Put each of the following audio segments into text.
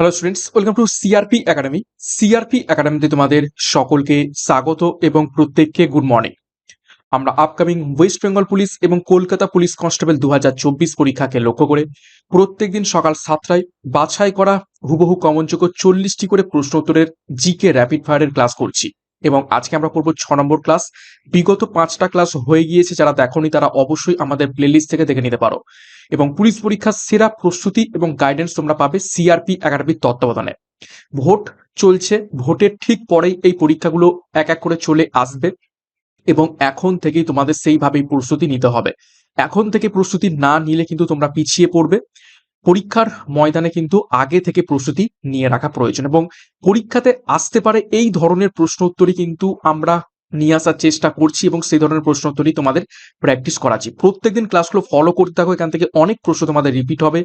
Hello students welcome to CRP academy CRP একাডেমিতে তোমাদের সকলকে স্বাগত এবং প্রত্যেককে গুড মর্নিং আমরা আপকামিং ওয়েস্ট বেঙ্গল পুলিশ এবং কলকাতা পুলিশ কনস্টেবল দু হাজার চব্বিশ পরীক্ষাকে লক্ষ্য করে প্রত্যেকদিন সকাল সাতটায় বাছাই করা হুবহু কমনযোগ্য চল্লিশটি করে প্রশ্ন উত্তরের জিকে র্যাপিড ফায়ারের ক্লাস করছি। এবং আজকে আমরা করব ছ নম্বর ক্লাস বিগত পাঁচটা ক্লাস হয়ে গিয়েছে, যারা দেখোনি তারা অবশ্যই আমাদের প্লেলিস্ট থেকে দেখে নিতে পারো। এবং পুলিশ পরীক্ষার সেরা প্রস্তুতি এবং গাইডেন্স তোমরা পাবে সিআরপি একাডেমির তত্ত্বাবধানে। ভোট চলছে, ভোটের ঠিক পরেই এই পরীক্ষাগুলো এক এক করে চলে আসবে এবং এখন থেকেই তোমাদের সেইভাবেই প্রস্তুতি নিতে হবে। এখন থেকে প্রস্তুতি না নিলে কিন্তু তোমরা পিছিয়ে পড়বে। পরীক্ষার ময়দানে কিন্তু আগে থেকে প্রস্তুতি নিয়ে রাখা প্রয়োজন এবং পরীক্ষাতে আসতে পারে এই ধরনের প্রশ্ন উত্তরই কিন্তু আমরা নিয়ে আসার চেষ্টা করছি এবং সেই ধরনের প্রশ্ন উত্তরই তোমাদের প্র্যাকটিস করাচ্ছি। প্রত্যেকদিন ক্লাসগুলো ফলো করতে থাকো, এখান থেকে অনেক প্রশ্ন তোমাদের রিপিট হবে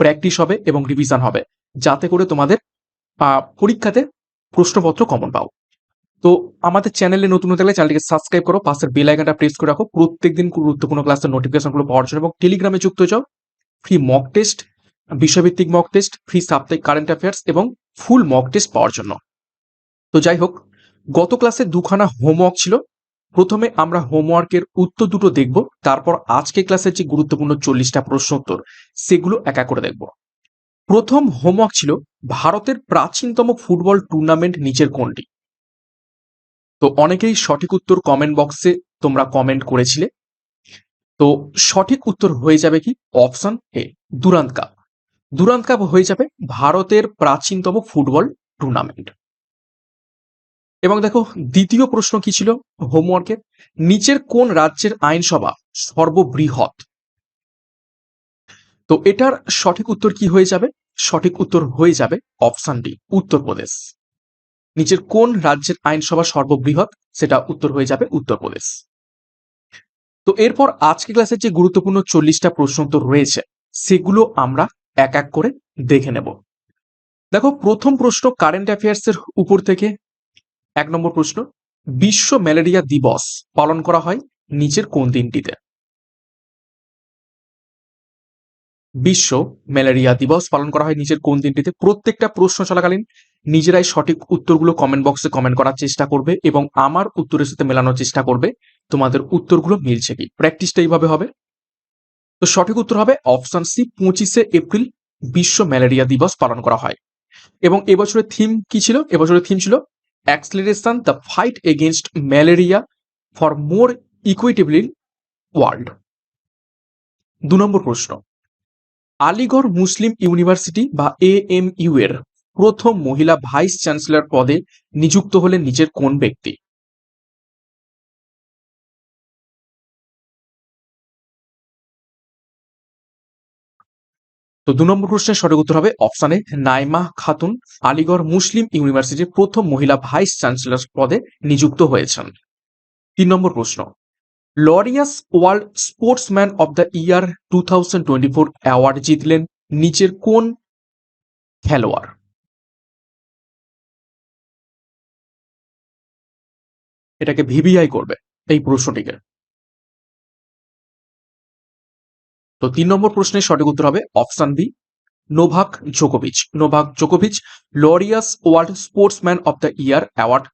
প্র্যাকটিস হবে এবং রিভিশন হবে, যাতে করে তোমাদের পরীক্ষাতে প্রশ্নপত্র কমন পাও। তো আমাদের চ্যানেলে নতুন গেলে চ্যানেলটিকে সাবস্ক্রাইব করো, পাশের বেল আইকনটা প্রেস করে রাখো। প্রত্যেকদিন গুরুত্বপূর্ণ ক্লাসের নোটিফিকেশনগুলো পাওয়ার জন্য এবং টেলিগ্রামে যুক্ত হয়ে যাও। ফ্রি মক টেস্ট বিষয়ভিত্তিক মক টেস্ট ফ্রি সাপ্তাহিক কারেন্ট অ্যাফেয়ার্স এবং ফুল মক টেস্ট পাওয়ার জন্য। তো যাই হোক, গত ক্লাসে দুখানা হোমওয়ার্ক ছিল। প্রথমে আমরা হোমওয়ার্কের উত্তর দুটো দেখব, তারপর আজকে ক্লাসের যে গুরুত্বপূর্ণ চল্লিশটা প্রশ্ন উত্তর, সেগুলো একা করে দেখব। প্রথম হোমওয়ার্ক ছিল ভারতের প্রাচীনতম ফুটবল টুর্নামেন্ট নিচের কোনটি? তো অনেকেই সঠিক উত্তর কমেন্ট বক্সে তোমরা কমেন্ট করেছিলে। তো সঠিক উত্তর হয়ে যাবে কি? Option A Durand cup Durand cup হয়ে যাবে ভারতের প্রাচীনতম ফুটবল টুর্নামেন্ট। এবং দেখো, দ্বিতীয় প্রশ্ন কি ছিল হোমওয়ার্কের নিচের কোন রাজ্যের আইনসভা সর্ববৃহৎ? তো এটার সঠিক উত্তর কি হয়ে যাবে? সঠিক উত্তর হয়ে যাবে অপশন ডি, উত্তরপ্রদেশ। নিচের কোন রাজ্যের আইনসভা সর্ববৃহৎ? সেটা উত্তর হয়ে যাবে উত্তরপ্রদেশ। তো এরপর আজকে ক্লাসের যে গুরুত্বপূর্ণ চল্লিশটা প্রশ্ন তো রয়েছে, সেগুলো আমরা এক এক করে দেখে নেব। দেখো, প্রথম প্রশ্ন কারেন্ট অ্যাফেয়ার্স এর উপর থেকে। এক নম্বর প্রশ্ন, বিশ্ব ম্যালেরিয়া দিবস পালন করা হয় নিচের কোন দিনটিতে? বিশ্ব ম্যালেরিয়া দিবস পালন করা হয় নিচের কোন দিনটিতে? প্রত্যেকটা প্রশ্ন চলাকালীন নিজেরাই সঠিক উত্তরগুলো কমেন্ট বক্সে কমেন্ট করার চেষ্টা করবে এবং আমার উত্তরের সাথে মেলানোর চেষ্টা করবে। তোমাদের উত্তরগুলো মিলছে কি? প্র্যাকটিসটা এইভাবে হবে। তো সঠিক উত্তর হবে অপশন সি, পঁচিশে এপ্রিল বিশ্ব ম্যালেরিয়া দিবস পালন করা হয়। এবং এবছরের থিম কি ছিল? এবছরের থিম ছিল acceleration the fight against malaria for more equitable world দু নম্বর প্রশ্ন। আলিগড় মুসলিম ইউনিভার্সিটি বা এ এম ইউ এর প্রথম মহিলা ভাইস চ্যান্সেলর পদে নিযুক্ত হলেন নিজের কোন ব্যক্তি? তো দু নম্বর প্রশ্নের সঠিক উত্তর হবে অপশানে নাইমা খাতুন, আলিগড় মুসলিম ইউনিভার্সিটির প্রথম মহিলা ভাইস চ্যান্সেলর পদে নিযুক্ত হয়েছেন। তিন নম্বর প্রশ্ন, Laureus world sportsman of the year two thousand twenty four award জিতলেন নিচের কোন খেলোয়াড়? এটাকে ভিভিআই করবে এই প্রশ্নটিকে। তো তিন নম্বর প্রশ্নের সঠিক উত্তর হবে অপশন বি, নোভাক জোকোভিচ। Novak জোকোভিচ, Laureus world sportsman of the year award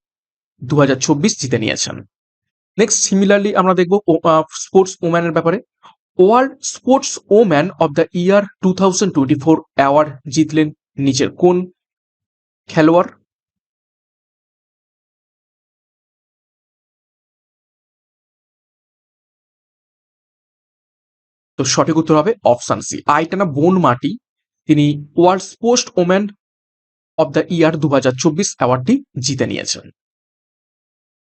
দু হাজার চব্বিশ জিতে নিয়েছেন। নেক্সট সিমিলারলি আমরা দেখব স্পোর্টস ওম্যানের ব্যাপারে। World sports woman of the year two thousand twenty four award জিতলেন নিচের কোন খেলোয়াড়? তো সঠিক উত্তর হবে অপশন সি। আইটানা বোন মাটি, তিনি world post woman of the year দু হাজার চব্বিশ অ্যাওয়ার্ডটি জিতে নিয়েছেন।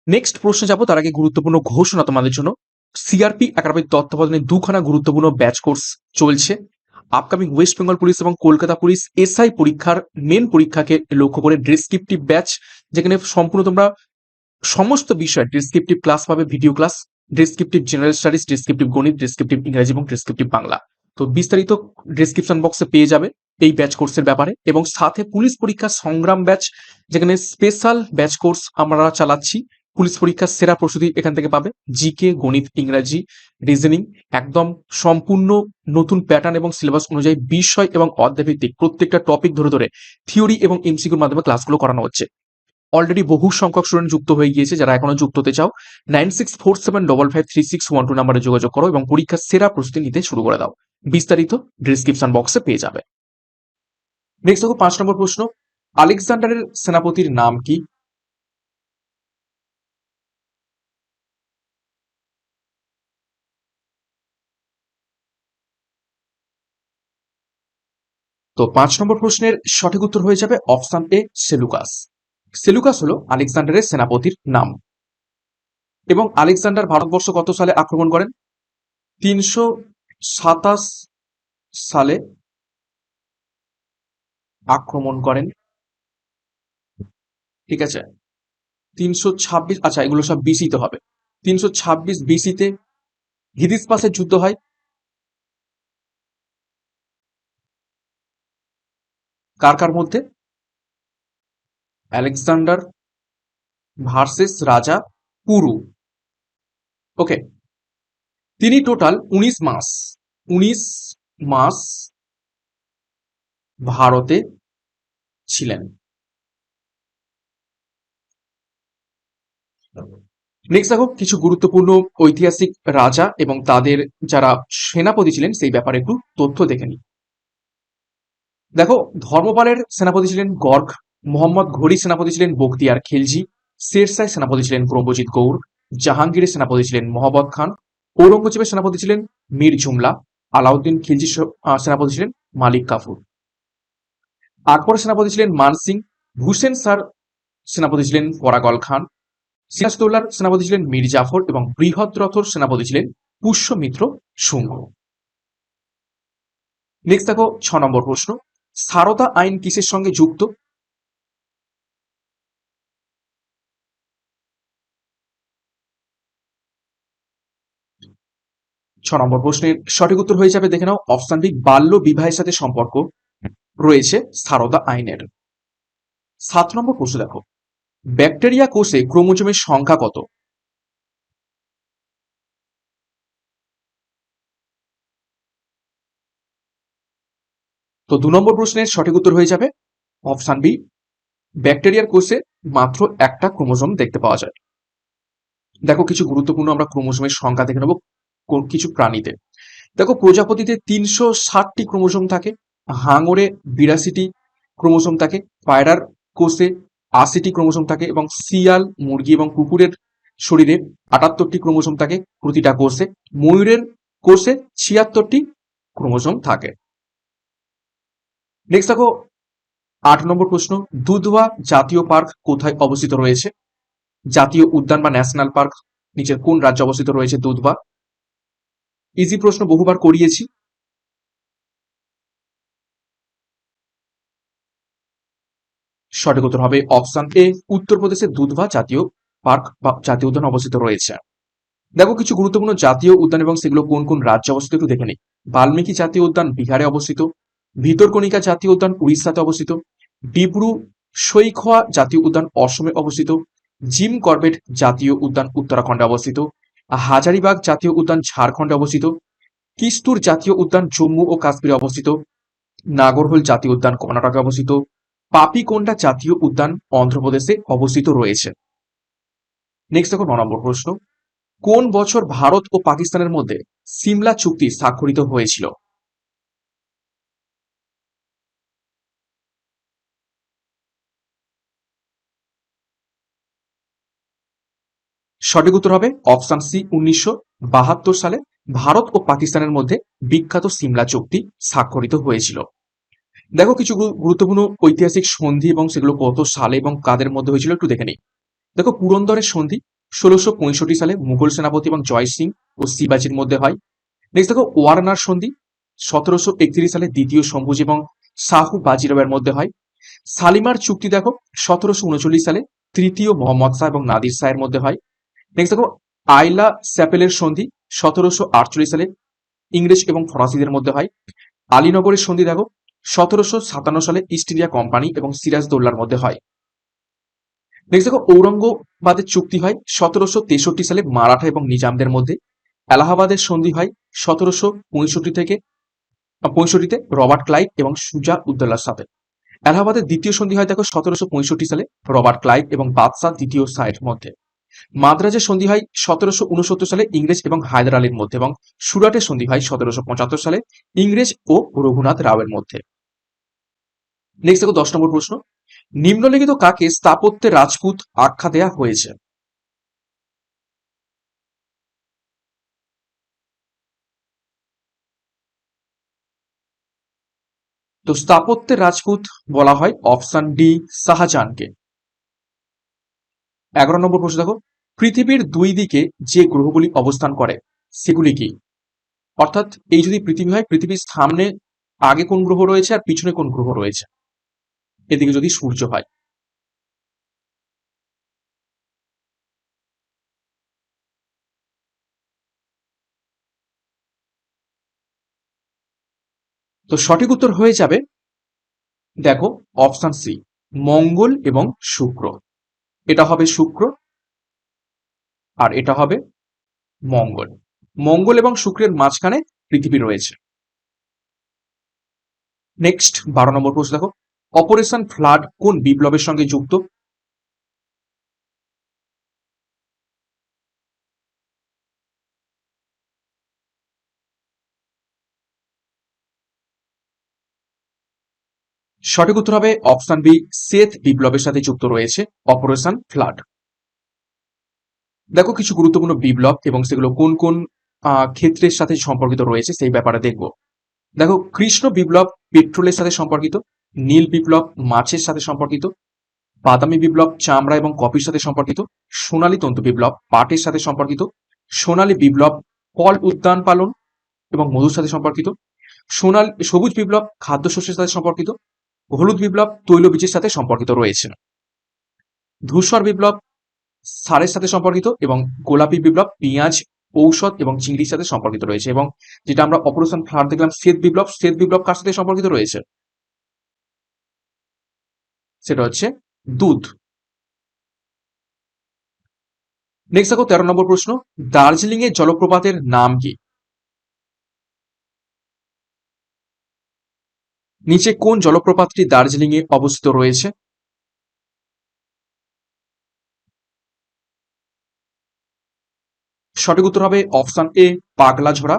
নেক্সট প্রশ্নে যাব, তার আগে গুরুত্বপূর্ণ ঘোষণা তোমাদের জন্য। সিআরপি একাডেমির তত্ত্বাবধানে দুখানা গুরুত্বপূর্ণ ব্যাচ কোর্স চলছে। আপকামিং ওয়েস্ট বেঙ্গল পুলিশ এবং কলকাতা পুলিশ এসআই পরীক্ষার মেন পরীক্ষাকে লক্ষ্য করে ডিসক্রিপটিভ ব্যাচ, যেখানে সম্পূর্ণ তোমরা সমস্ত বিষয়, ডিসক্রিপটিভ ক্লাস পাবে, video class descriptive general studies descriptive গণিত ডিসক্রিপটিভ ইংরেজি এবং ডিসক্রিপটিভ বাংলা। তো বিস্তারিত ডিসক্রিপশন বক্সে পেয়ে যাবে এই ব্যাচ কোর্সের ব্যাপারে এবং সাথে পুলিশ পরীক্ষা সংগ্রাম ব্যাচ যেখানে স্পেশাল ব্যাচ কোর্স আমরা চালাচ্ছি। পুলিশ পরীক্ষার সেরা প্রস্তুতি এখান থেকে পাবে জিকে গণিত, ইংরাজি রিজনিং একদম সম্পূর্ণ নতুন প্যাটার্ন এবং সিলেবাস অনুযায়ী বিষয় এবং অধ্যায়ভিত্তিক প্রত্যেকটা টপিক ধরে ধরে থিওরি এবং এমসিকিউর মাধ্যমে ক্লাসগুলো করানো হচ্ছে। অলরেডি বহু সংখ্যক স্টুডেন্ট যুক্ত হয়ে গিয়েছে, যারা এখনও যুক্ত হতে চাও। Nine six four seven double five three six one two নাম্বারে যোগাযোগ করো এবং পরীক্ষার সেরা প্রস্তুতি নিতে শুরু করে দাও। বিস্তারিত ডিসক্রিপশন বক্সে পেয়ে যাবে। নেক্সট দেখো পাঁচ নম্বর প্রশ্ন। আলেকজান্ডারের সেনাপতির নাম কি? তো পাঁচ নম্বর প্রশ্নের সঠিক উত্তর হয়ে যাবে অপশন এ সেলুকাস। সেলুকাস হলো আলেকজান্ডারের সেনাপতির নাম। এবং আলেকজান্ডার ভারতবর্ষ কত সালে আক্রমণ করেন? তিনশো সাতাশ সালে আক্রমণ করেন। ঠিক আছে? তিনশো ছাব্বিশ আচ্ছা এগুলো সব বিসিতে হবে। তিনশো ছাব্বিশ বিসিতে হিদিসপাসের যুদ্ধ হয়। কার কার মধ্যে? আলেকজান্ডার ভার্সেস রাজা পুরু। ওকে, তিনি টোটাল উনিশ মাস উনিশ মাস ভারতে ছিলেন। নেক্সট দেখো, কিছু গুরুত্বপূর্ণ ঐতিহাসিক রাজা এবং তাদের যারা সেনাপতি ছিলেন, সেই ব্যাপারে একটু তথ্য দেখে নিই। দেখো, ধর্মপালের সেনাপতি ছিলেন গর্গ মোহাম্মদ ঘড়ি সেনাপতি ছিলেন বখতিয়ার খিলজি, শেরশাহ সেনাপতি ছিলেন প্রভজিৎ গৌর জাহাঙ্গীরের সেনাপতি ছিলেন মোহাম্মদ খান, ঔরঙ্গজেবের সেনাপতি ছিলেন মীর জুমলা, আলাউদ্দিন খিলজি সেনাপতি ছিলেন মালিক কাফুর। আকবরের সেনাপতি ছিলেন মান সিং হুসেন স্যার সেনাপতি ছিলেন পরাগল খান সিরাজদৌল্লার সেনাপতি ছিলেন মীর জাফর এবং বৃহদ্রথর সেনাপতি ছিলেন পুষ্যমিত্র শুঙ্গ। নেক্সট দেখো ছ নম্বর প্রশ্ন, সারদা আইন কিসের সঙ্গে যুক্ত? ছ নম্বর প্রশ্নের সঠিক উত্তর হয়ে যাবে, দেখে নাও। অপশন বি, বাল্য বিবাহের সাথে সম্পর্ক রয়েছে সারদা আইনের। সাত নম্বর প্রশ্ন দেখো। ব্যাকটেরিয়া কোষে ক্রোমোজোমের সংখ্যা কত? তো দু নম্বর প্রশ্নের সঠিক উত্তর হয়ে যাবে। অপশান বি, ব্যাকটেরিয়ার কোষে মাত্র একটা ক্রোমোজোম দেখতে পাওয়া যায়। দেখো, কিছু গুরুত্বপূর্ণ আমরা ক্রোমোজোমের সংখ্যা দেখে নেব। কিছু প্রাণীতে। দেখো, প্রজাপতিতে তিনশো ষাটটি ক্রোমোসোম থাকে, হাঙরে বিরাশিটি ক্রোমোসোম থাকে, পায়রার কোষে আশিটি ক্রোমোজোম থাকে এবং শিয়াল, মুরগি এবং কুকুরের শরীরে আটাত্তরটি ক্রোমোজোম থাকে প্রতিটা কোষে। ময়ূরের কোষে ছিয়াত্তরটি ক্রোমোসোম থাকে। নেক্সট দেখো, আট নম্বর প্রশ্ন, দুধওয়া জাতীয় পার্ক কোথায় অবস্থিত রয়েছে? জাতীয় উদ্যান বা ন্যাশনাল পার্ক নিচের কোন রাজ্যে অবস্থিত রয়েছে দুধবা ইজি প্রশ্ন বহুবার করিয়েছি। সঠিক উত্তর হবে অপশন এ উত্তরপ্রদেশের দুধবা জাতীয় পার্ক বা জাতীয় উদ্যান অবস্থিত রয়েছে। দেখো কিছু গুরুত্বপূর্ণ জাতীয় উদ্যান এবং সেগুলো কোন কোন রাজ্যে অবস্থিত একটু দেখে নিই। বাল্মীকি জাতীয় উদ্যান বিহারে অবস্থিত, ভিতরকণিকা জাতীয় উদ্যান উড়িষ্যাতে অবস্থিত, ডিব্রু সৈখোয়া জাতীয় উদ্যান অসমে অবস্থিত, জিম করবেট জাতীয় উদ্যান উত্তরাখণ্ডে অবস্থিত হাজারিবাগ জাতীয় উদ্যান ঝাড়খণ্ডে অবস্থিত, কিস্তুর জাতীয় উদ্যান জম্মু ও কাশ্মীরে অবস্থিত, নাগরহোল জাতীয় উদ্যান কর্ণাটকে অবস্থিত, পাপিকোন্ডা জাতীয় উদ্যান অন্ধ্রপ্রদেশে অবস্থিত রয়েছে। নেক্সট দেখো ন নম্বর প্রশ্ন। কোন বছর ভারত ও পাকিস্তানের মধ্যে সিমলা চুক্তি স্বাক্ষরিত হয়েছিল? সঠিক উত্তর হবে অপশন সি উনিশশো বাহাত্তর সালে ভারত ও পাকিস্তানের মধ্যে বিখ্যাত সিমলা চুক্তি স্বাক্ষরিত হয়েছিল। দেখো কিছু গুরুত্বপূর্ণ ঐতিহাসিক সন্ধি এবং সেগুলো কত সালে এবং কাদের মধ্যে হয়েছিল একটু দেখে নিই। দেখো পুরন্দরের সন্ধি ষোলোশো পঁয়ষট্টি সালে মুঘল সেনাপতি এবং জয় সিং ও শিবাজির মধ্যে হয়। নেক্সট দেখো ওয়ারনার সন্ধি সতেরোশো একত্রিশ সালে দ্বিতীয় শম্ভুজি এবং শাহু বাজিরাবের মধ্যে হয়। সালিমার চুক্তি দেখো সতেরোশো উনচল্লিশ সালে তৃতীয় মোহাম্মদ শাহ এবং নাদির শাহের মধ্যে হয়। নেক্সট দেখো, আইলা স্যাপেলের সন্ধি সতেরোশো আটচল্লিশ সালে ইংরেজ এবং ফরাসিদের মধ্যে হয়। আলীনগরের সন্ধি দেখো, সতেরোশো সাতান্ন সালে ইস্ট ইন্ডিয়া কোম্পানি এবং সিরাজ সিরাজদৌল্লার মধ্যে হয়। নেক্সট দেখো, ঔরঙ্গবাদের চুক্তি হয় সতেরোশো তেষট্টি সালে মারাঠা এবং নিজামদের মধ্যে। এলাহাবাদের সন্ধি হয় সতেরোশো পঁয়ষট্টি থেকে, পঁয়ষট্টিতে রবার্ট ক্লাইভ এবং সুজা উদ্দৌলার সাথে। এলাহাবাদের দ্বিতীয় সন্ধি হয় দেখো, সতেরোশো পঁয়ষট্টি সালে রবার্ট ক্লাইভ এবং বাদশাহ দ্বিতীয় সাইড মধ্যে। মাদ্রাজের সন্ধি হয় সতেরোশো উনসত্তর সালে ইংরেজ এবং হায়দার আলীর মধ্যে এবং সুরাটের সন্ধি হয় সতেরোশো পঁচাত্তর সালে ইংরেজ ও রঘুনাথ রাওয়ের মধ্যে। নেক্সট দেখো, দশ নম্বর প্রশ্ন। নিম্নলিখিত কাকে স্থাপত্যের রাজপুত আখ্যা দেয়া হয়েছে? তো স্থাপত্যের রাজপুত বলা হয় অপশন ডি শাহজাহানকে। এগারো নম্বর প্রশ্ন দেখো। পৃথিবীর দুই দিকে যে গ্রহগুলি অবস্থান করে, সেগুলি কি? অর্থাৎ এই যদি পৃথিবী হয়, পৃথিবীর সামনে আগে কোন গ্রহ রয়েছে আর পিছনে কোন গ্রহ রয়েছে? এদিকে যদি সূর্য হয়। তো সঠিক উত্তর হয়ে যাবে, দেখো, অপশন সি, মঙ্গল এবং শুক্র। এটা হবে শুক্র আর এটা হবে মঙ্গল। মঙ্গল এবং শুক্রের মাঝখানে পৃথিবী রয়েছে। নেক্সট বারো নম্বর প্রশ্ন দেখো। অপারেশন ফ্লাড কোন বিপ্লবের সঙ্গে যুক্ত? সঠিক উত্তর হবে অপশন বি, সেথ বিপ্লবের সাথে যুক্ত রয়েছে, অপারেশন ফ্লাড। দেখো কিছু গুরুত্বপূর্ণ বিপ্লব এবং সেগুলো কোন কোন ক্ষেত্রের সাথে সম্পর্কিত রয়েছে সেই ব্যাপারে দেখব। দেখো, কৃষ্ণ বিপ্লব পেট্রোলের সাথে সম্পর্কিত, নীল বিপ্লব মাছের সাথে সম্পর্কিত, বাদামি বিপ্লব চামড়া এবং কফির সাথে সম্পর্কিত, সোনালী তন্তু বিপ্লব পাটের সাথে সম্পর্কিত, সোনালী বিপ্লব ফল উদ্যান পালন এবং মধুর সাথে সম্পর্কিত, সোনাল, সবুজ বিপ্লব খাদ্যশস্যের সাথে সম্পর্কিত হলুদ বিপ্লব তৈলবীজের সাথে সম্পর্কিত রয়েছে। ধূসর বিপ্লব সারের সাথে সম্পর্কিত এবং গোলাপি বিপ্লব, পেঁয়াজ, ঔষধ এবং চিংড়ির সাথে সম্পর্কিত রয়েছে এবং যেটা আমরা অপারেশন ফ্লাড দেখলাম, শ্বেত বিপ্লব। শ্বেত বিপ্লব কার সাথে সম্পর্কিত রয়েছে? সেটা হচ্ছে দুধ। নেক্সট দেখো, তেরো নম্বর প্রশ্ন দার্জিলিং এর জলপ্রপাতের নাম কি? নিচে কোন জলপ্রপাতটি দার্জিলিং এ অবস্থিত রয়েছে? সঠিক উত্তর হবে অপশন এ, পাগলাঝোড়া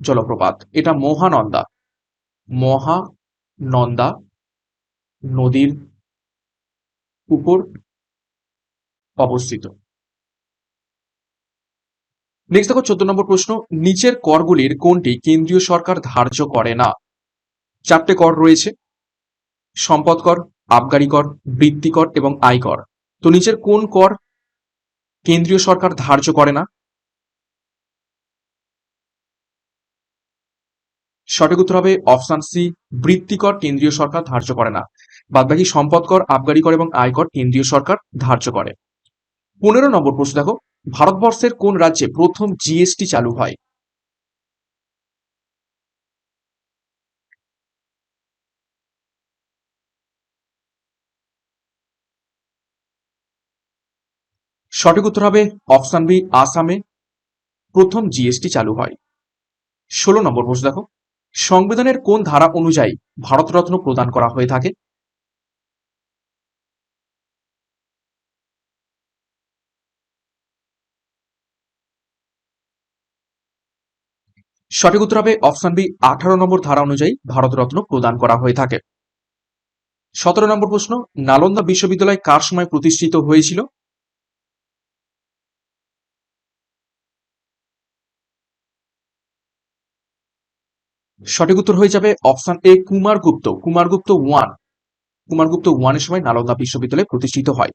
জলপ্রপাত। এটা মহানন্দা। মহানন্দা নদীর উপর অবস্থিত। নেক্সট দেখো চোদ্দ নম্বর প্রশ্ন, নিচের করগুলির কোনটি কেন্দ্রীয় সরকার ধার্য করে না? চারটে কর রয়েছে। সম্পদ কর, আবগারি কর, বৃত্তি কর এবং আয়কর তো নিচের কোন কর কেন্দ্রীয় সরকার ধার্য করে না? সঠিক উত্তর হবে অপশন সি বৃত্তিকর কেন্দ্রীয় সরকার ধার্য করে না। বাদবাকি সম্পদ কর, আবগারি কর এবং আয়কর কেন্দ্রীয় সরকার ধার্য করে। পনেরো নম্বর প্রশ্ন দেখো, ভারতবর্ষের কোন রাজ্যে প্রথম জিএসটি চালু হয়? সঠিক উত্তর হবে অপশন বি, আসামে। প্রথম জিএসটি চালু হয়। ষোলো নম্বর প্রশ্ন দেখো। সংবিধানের কোন ধারা অনুযায়ী ভারতরত্ন প্রদান করা হয়ে থাকে? সঠিক উত্তর হবে অপশন বি, আঠারো নম্বর ধারা অনুযায়ী ভারতরত্ন প্রদান করা হয়ে থাকে। সতেরো নম্বর প্রশ্ন, নালন্দা বিশ্ববিদ্যালয় কার সময় প্রতিষ্ঠিত হয়েছিল? সঠিক উত্তর হয়ে যাবে option A Kumaragupta Kumaragupta one Kumar Kumaragupta ওয়ানের সময় নালন্দা বিশ্ববিদ্যালয় প্রতিষ্ঠিত হয়।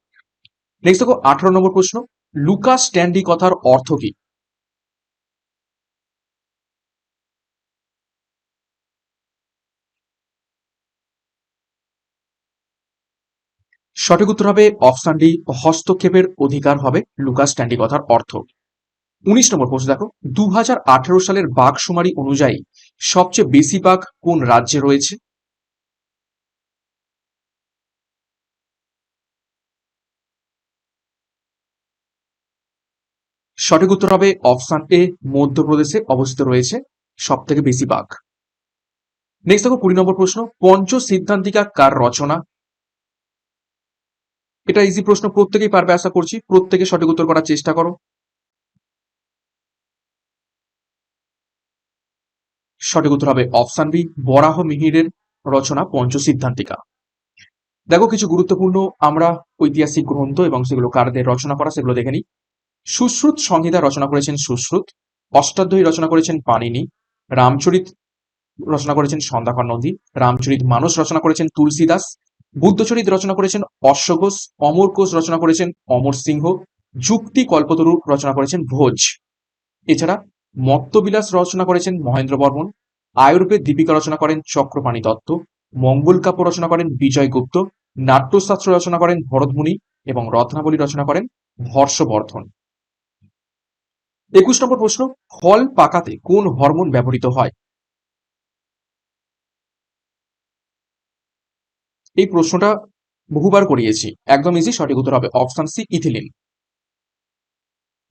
নেক্সট দেখো, আঠারো নম্বর প্রশ্ন, লুকাস স্ট্যান্ডি কথার অর্থ কি? সঠিক উত্তর হবে অপশন ডি, হস্তক্ষেপের অধিকার হবে লুকাস স্ট্যান্ডি কথার অর্থ। উনিশ নম্বর প্রশ্ন দেখো দু হাজার আঠারো সালের বাঘ শুমারি অনুযায়ী সবচেয়ে বেশি পাক কোন রাজ্যে রয়েছে? সঠিক উত্তর হবে অপশান এ, মধ্যপ্রদেশে অবস্থিত রয়েছে সব থেকে বেশি বাঘ নেক্সট দেখো কুড়ি নম্বর প্রশ্ন, পঞ্চ সিদ্ধান্তিকা কার রচনা? এটা ইজি প্রশ্ন, প্রত্যেকেই পারবে, আশা করছি। প্রত্যেকে সঠিক উত্তর করার চেষ্টা করো। সঠিক উত্তর হবে অপশন বি, বরাহ মিহিরের রচনা পঞ্চ সিদ্ধান্তিকা দেখো, কিছু গুরুত্বপূর্ণ আমরা ঐতিহাসিক গ্রন্থ এবং সেগুলো কারদের রচনা করা, সেগুলো দেখে নিই। সুশ্রুত সংহিতা রচনা করেছেন সুশ্রুত, অষ্টাধ্যায়ী রচনা করেছেন পাণিনি, রামচরিত রচনা করেছেন সন্ধ্যাকর নদী রামচরিত মানস রচনা করেছেন তুলসীদাস, বুদ্ধচরিত রচনা করেছেন অশ্বঘোষ, অমর কোষ রচনা করেছেন অমর সিংহ, যুক্তি কল্পতরু রচনা করেছেন ভোজ। এছাড়া মত্তবিলাস রচনা করেছেন মহেন্দ্র বর্মন আয়ুর্বেদ দীপিকা রচনা করেন চক্রপাণি দত্ত, মঙ্গল কাব্য রচনা করেন বিজয় গুপ্ত, নাট্যশাস্ত্র রচনা করেন ভরতমুনি এবং রত্নাবলী রচনা করেন হর্ষবর্ধন। একুশ নম্বর প্রশ্ন ফল পাকাতে কোন হরমোন ব্যবহৃত হয়? এই প্রশ্নটা বহুবার করিয়েছি, একদম ইজি সঠিক উত্তর হবে অপশন সি ইথিলিন।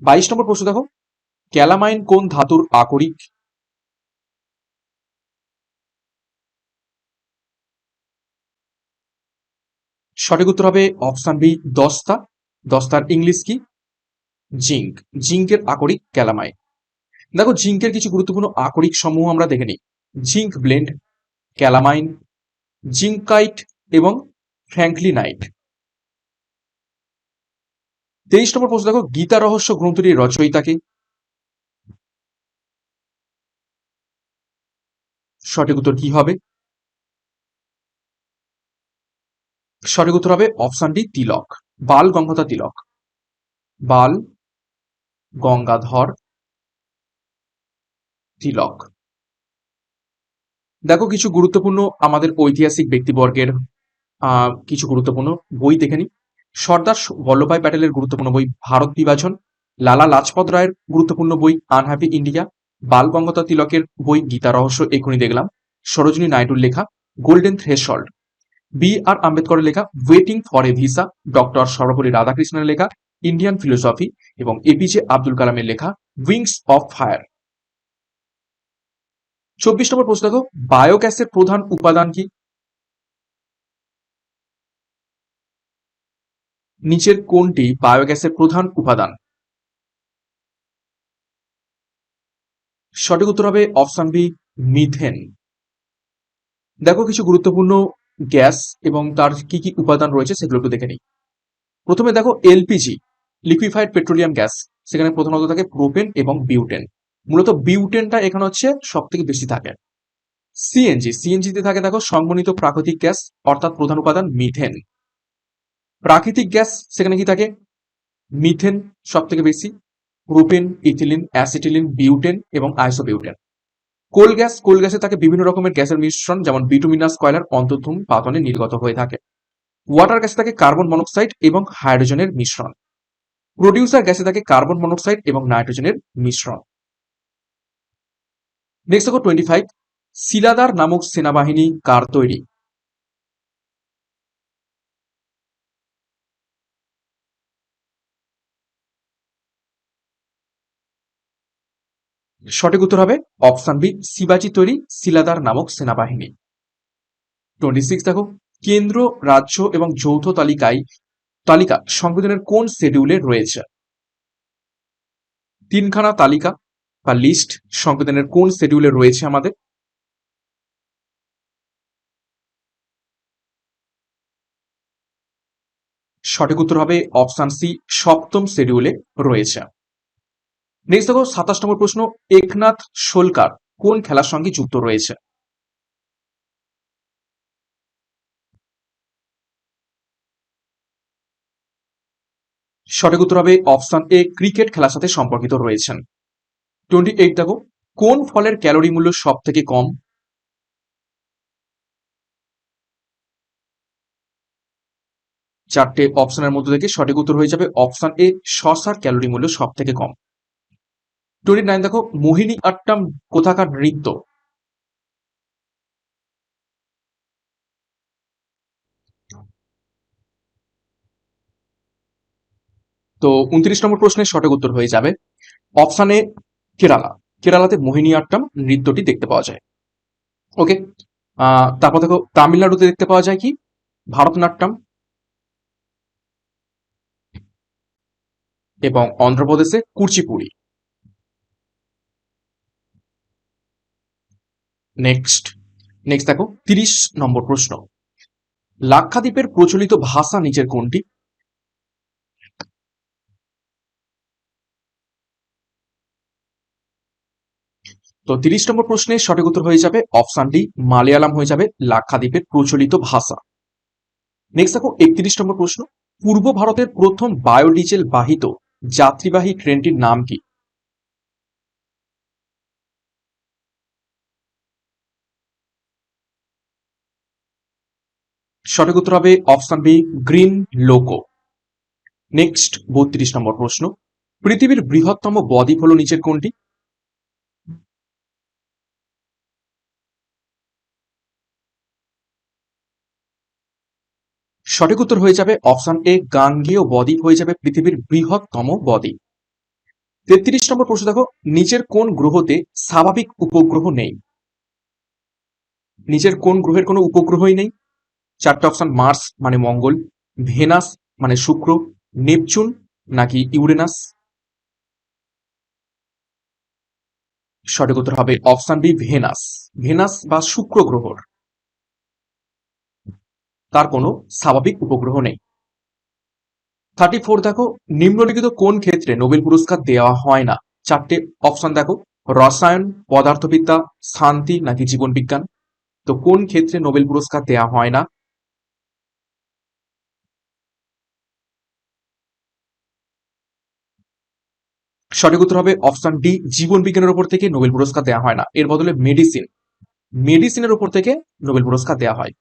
বাইশ নম্বর প্রশ্ন দেখো, ক্যালামাইন কোন ধাতুর আকরিক? সঠিক উত্তর হবে অপশন বি, দস্তা। দস্তার ইংলিশ কি? জিঙ্ক। জিঙ্কের আকরিক ক্যালামাইন দেখো, জিঙ্কের কিছু গুরুত্বপূর্ণ আকরিক সমূহ আমরা দেখে নিই। জিঙ্ক ব্লেন্ড, ক্যালামাইন, জিঙ্কাইট এবং ফ্র্যাঙ্কলিনাইট। তেইশ নম্বর প্রশ্ন, দেখো, গীতা রহস্য গ্রন্থটির রচয়িতাকে সঠিক উত্তর কি হবে? সঠিক উত্তর হবে অপশন ডি তিলক। বাল গঙ্গাধর তিলক। বাল গঙ্গাধর তিলক। দেখো, কিছু গুরুত্বপূর্ণ আমাদের ঐতিহাসিক ব্যক্তিবর্গের কিছু গুরুত্বপূর্ণ বই দেখে নিই। সর্দার বল্লভভাই প্যাটেলের গুরুত্বপূর্ণ বই ভারত বিভাজন। লালা লাজপত রায়ের গুরুত্বপূর্ণ বই আনহ্যাপি ইন্ডিয়া। বাল গঙ্গাধর তিলকের বই গীতা রহস্য এখনই দেখলাম। সরোজিনী নাইডুর লেখা গোল্ডেন থ্রেশল্ড। বি আর আম্বেদকরের লেখা waiting for a visa doctor Sarvepalli রাধাকৃষ্ণের লেখা ইন্ডিয়ান ফিলোসফি এবং এপিজে আব্দুল কালামের লেখা উইংস অফ ফায়ার চব্বিশ নম্বর প্রশ্ন দেখো, বায়োগ্যাসের প্রধান উপাদান কি? নিচের কোনটি বায়োগ্যাসের প্রধান উপাদান? সঠিক উত্তর হবে অপশন বি, মিথেন। দেখো কিছু গুরুত্বপূর্ণ গ্যাস এবং তার কি কি উপাদান রয়েছে সেগুলো একটু দেখে নিই। প্রথমে দেখো এলপিজি, লিকুইফাইড পেট্রোলিয়াম গ্যাস, সেখানে প্রধানত থাকে প্রোপেন এবং বিউটেন। মূলত বিউটেনটা এখানে হচ্ছে সব থেকে বেশি থাকে। সিএনজি, সিএনজিতে থাকে দেখো সংবনিত প্রাকৃতিক গ্যাস, অর্থাৎ প্রধান উপাদান মিথেন। প্রাকৃতিক গ্যাস সেখানে কি থাকে? মিথেন সব থেকে বেশি, প্রোপেন, ইথিলিন, অ্যাসিটিলিন, বিউটেন এবং আইসোবিউটেন। কোল গ্যাস, কোল গ্যাসে থাকে বিভিন্ন রকমের গ্যাসের মিশ্রণ, যেমন বিটুমিনাস কয়লার অন্তর্ধুম পাতনে নির্গত হয়ে থাকে। ওয়াটার গ্যাসে থাকে কার্বন মনোক্সাইড এবং হাইড্রোজেনের মিশ্রণ। প্রডিউসার গ্যাসে থাকে কার্বন মনোক্সাইড এবং নাইট্রোজেনের মিশ্রণ। নেক্সট দেখো টোয়েন্টি ফাইভ শিলাদার নামক সেনাবাহিনী কার তৈরি? সঠিক উত্তর হবে অপশন বি, শিবাজি তৈরি শিলাদার নামক সেনাবাহিনী। টোয়েন্টি সিক্স দেখো, কেন্দ্র, রাজ্য এবং যৌথ তালিকায়, তালিকা, সংবিধানের কোন শেডিউলে রয়েছে? তিনখানা তালিকা বা লিস্ট সংবিধানের কোন শেডিউলে রয়েছে আমাদের? সঠিক উত্তর হবে অপশন সি, সপ্তম শেডিউলে রয়েছে। নেক্সট দেখো, সাতাশ নম্বর প্রশ্ন, একনাথ সোলকার কোন খেলার সঙ্গে যুক্ত রয়েছে? সঠিক উত্তর হবে অপশন এ ক্রিকেট খেলার সাথে সম্পর্কিত রয়েছেন। টোয়েন্টি এইট দেখো, কোন ফলের ক্যালোরি মূল্য সব থেকে কম? চারটে অপশনের মধ্যে থেকে সঠিক উত্তর হয়ে যাবে অপশন এ শশার ক্যালোরি মূল্য সব থেকে কম। টোয়েন্টি নাইন দেখো, মোহিনী আট্টাম কোথাকার নৃত্য? তো উনত্রিশ নম্বর প্রশ্নের সঠিক উত্তর হয়ে যাবে। অপশান কেরালা। কেরালাতে মোহিনী আট্টাম নৃত্যটি দেখতে পাওয়া যায়। ওকে তারপর দেখো, তামিলনাড়ুতে দেখতে পাওয়া যায় কি? ভারতনাট্যম। এবং অন্ধ্রপ্রদেশে কুচিপুড়ি নেক্সট নেক্সট দেখো, তিরিশ নম্বর প্রশ্ন। লাক্ষাদ্বীপের প্রচলিত ভাষা নিচের কোনটি? তো তিরিশ নম্বর প্রশ্নের সঠিক উত্তর হয়ে যাবে অপশন ডি মালয়ালাম হয়ে যাবে লাক্ষাদ্বীপের প্রচলিত ভাষা। নেক্সট দেখো, একত্রিশ নম্বর প্রশ্ন, পূর্ব ভারতের প্রথম বায়োডিজেল বাহিত যাত্রীবাহী ট্রেনটির নাম কি? সঠিক উত্তর হবে option B, green loco. Next, বত্রিশ নম্বর প্রশ্ন। পৃথিবীর বৃহত্তম বদ্বীপ হলো নিচের কোনটি? সঠিক উত্তর হয়ে যাবে অপশন এ, গাঙ্গেয় বদ্বীপ হয়ে যাবে পৃথিবীর বৃহত্তম বদ্বীপ। তেত্রিশ নম্বর প্রশ্ন দেখো, নিচের কোন গ্রহতে স্বাভাবিক উপগ্রহ নেই? নিচের কোন গ্রহের কোনো উপগ্রহই নেই? চারটে অপশন মার্স মানে মঙ্গল ভেনাস মানে শুক্র নেপচুন নাকি ইউরেনাস সঠিক উত্তর হবে অপশন বি ভেনাস ভেনাস বা শুক্র গ্রহর। তার কোনো স্বাভাবিক উপগ্রহ নেই। থার্টি ফোর দেখো, নিম্নলিখিত কোন ক্ষেত্রে নোবেল পুরস্কার দেওয়া হয় না? চারটে অপশন দেখো, রসায়ন, পদার্থবিদ্যা, শান্তি নাকি জীবন বিজ্ঞান তো কোন ক্ষেত্রে নোবেল পুরস্কার দেওয়া হয় না? সঠিক উত্তর হবে অপশন ডি, জীবন বিজ্ঞানের উপর থেকে নোবেল পুরস্কার দেওয়া হয় না। এর বদলে মেডিসিন মেডিসিনের উপর থেকে নোবেল পুরস্কার দেওয়া হয়।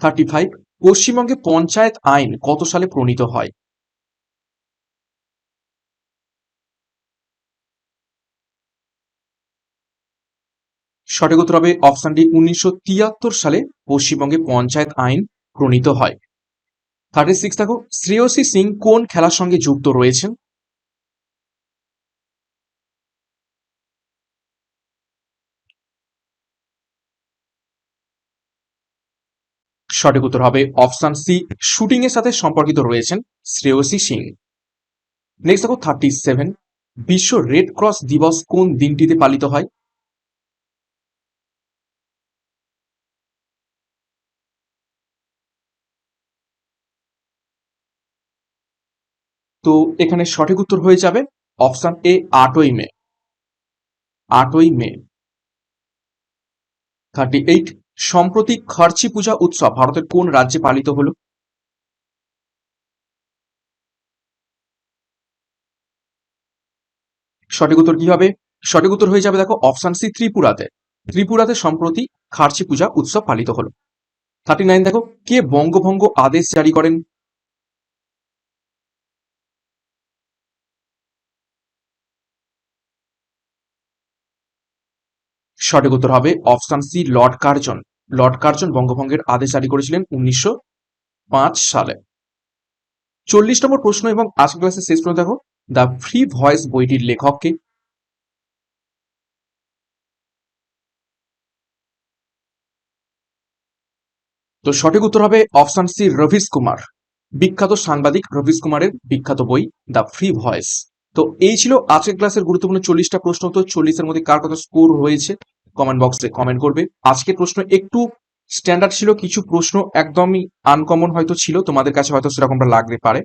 থার্টি ফাইভ পশ্চিমবঙ্গে পঞ্চায়েত আইন কত সালে প্রণীত হয়? সঠিক উত্তর হবে অপশন ডি, উনিশশো তিয়াত্তর সালে পশ্চিমবঙ্গে পঞ্চায়েত আইন প্রণীত হয়। থার্টি সিক্স দেখো, শ্রেয়সী সিং কোন খেলার সঙ্গে যুক্ত রয়েছেন? সঠিক উত্তর হবে অপশন সি। শুটিং এর সাথে সম্পর্কিত রয়েছেন শ্রেয়সী সিং। নেক্সট দেখো থার্টি সেভেন বিশ্ব রেড ক্রস দিবস কোন দিনটিতে পালিত হয়? তো এখানে সঠিক উত্তর হয়ে যাবে অপশন এ, আটই মে। আটই মে। থার্টি এইট সম্প্রতি খরচি পূজা উৎসব ভারতের কোন রাজ্যে পালিত হলো? সঠিক উত্তর কি হবে? সঠিক উত্তর হয়ে যাবে দেখো অপশন সি ত্রিপুরাতে। ত্রিপুরাতে সম্প্রতি খার্চি পূজা উৎসব পালিত হলো। থার্টি নাইন দেখো, কে বঙ্গভঙ্গ আদেশ জারি করেন? সঠিক উত্তর হবে option C lord Curzon. Lord Curzon বঙ্গভঙ্গের আদেশ জারি করেছিলেন উনিশশো পাঁচ সালে। চল্লিশ নম্বর প্রশ্ন এবং আজকের ক্লাসের শেষ প্রশ্ন দেখো। দ্য ফ্রি ভয়েস বইটির লেখককে তো সঠিক উত্তর হবে অপশন সি রভিস কুমার। বিখ্যাত সাংবাদিক রভিস কুমারের বিখ্যাত বই দ্য ফ্রি ভয়েস। তো এই ছিল আজকের ক্লাসের গুরুত্বপূর্ণ চল্লিশটা প্রশ্ন। তো চল্লিশের মধ্যে কার কত স্কোর হয়েছে? কমেন্ট বক্সে কমেন্ট করবে। আজকের প্রশ্ন একটু স্ট্যান্ডার্ড ছিল, কিছু প্রশ্ন একদমই আনকমন হয়তো ছিল, তোমাদের কাছে হয়তো সেরকমটা লাগতে পারে।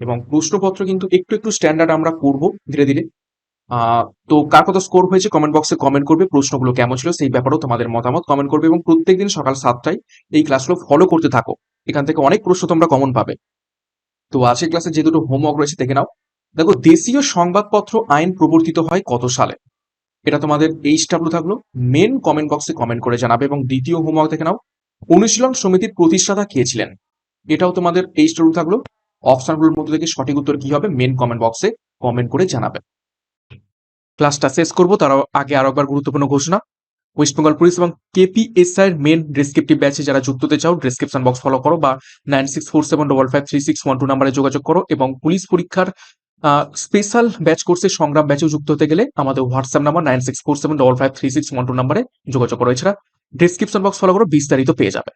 এবং প্রশ্নপত্র কিন্তু একটু একটু স্ট্যান্ডার্ড আমরা করব ধীরে ধীরে। তো কার কত স্কোর হয়েছে কমেন্ট বক্সে কমেন্ট করবে, প্রশ্নগুলো কেমন ছিল সেই ব্যাপারেও তোমাদের মতামত কমেন্ট করবে। এবং প্রত্যেকদিন সকাল সাতটায় এই ক্লাসগুলো ফলো করতে থাকো। এখান থেকে অনেক প্রশ্ন তোমরা কমন পাবে। তো আজকের ক্লাসে যে দুটো হোমওয়ার্ক রয়েছে, দেখে নাও। দেখো, দেশীয় সংবাদপত্র আইন প্রবর্তিত হয় কত সালে? এটা তোমাদের এইচ ডাব্লু থাকল। মেন কমেন্ট বক্সে কমেন্ট করে জানাবে এবং দ্বিতীয় হোমওয়ার্ক দেখে নাও। অনুশীলন সমিতির প্রতিষ্ঠাতা কে ছিলেন? এটাও তোমাদের এইচ ডাব্লু থাকল। অপশনগুলোর মধ্যে থেকে সঠিক উত্তর কি হবে? মেন কমেন্ট বক্সে কমেন্ট করে জানাবে। ক্লাসটা শেষ করব, তার আগে আরও একবার গুরুত্বপূর্ণ ঘোষণা। ওয়েস্ট বেঙ্গল পুলিশ এবং কেপিএসআই এর মেন ডিসক্রিপটিভ ব্যাচে যারা যুক্ত হতে চাও ডিসক্রিপশন বক্স ফলো করো বা nine six four seven double five three six one two নাম্বারে যোগাযোগ করো এবং পুলিশ পরীক্ষার স্পেশাল ব্যাচ কোর্সে সংগ্রাম ব্যাচেও যুক্ত হতে গেলে আমাদের WhatsApp number nine six four seven double five three six one two নাম্বারে যোগাযোগ করো এছাড়া ডিসক্রিপশন বক্স ফলো করো, বিস্তারিত পেয়ে যাবে।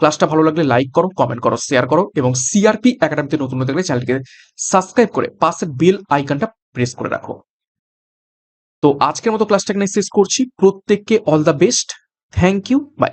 ক্লাসটা ভালো লাগলে লাইক করো কমেন্ট করো শেয়ার করো এবং সিআরপি একাডেমিতে নতুন হতে গেলে চ্যানেলটিকে সাবস্ক্রাইব করে পাশের বেল আইকনটা প্রেস করে রাখো। তো আজকের মতো ক্লাসটা এখানে শেষ করছি। প্রত্যেককে all the best thank you bye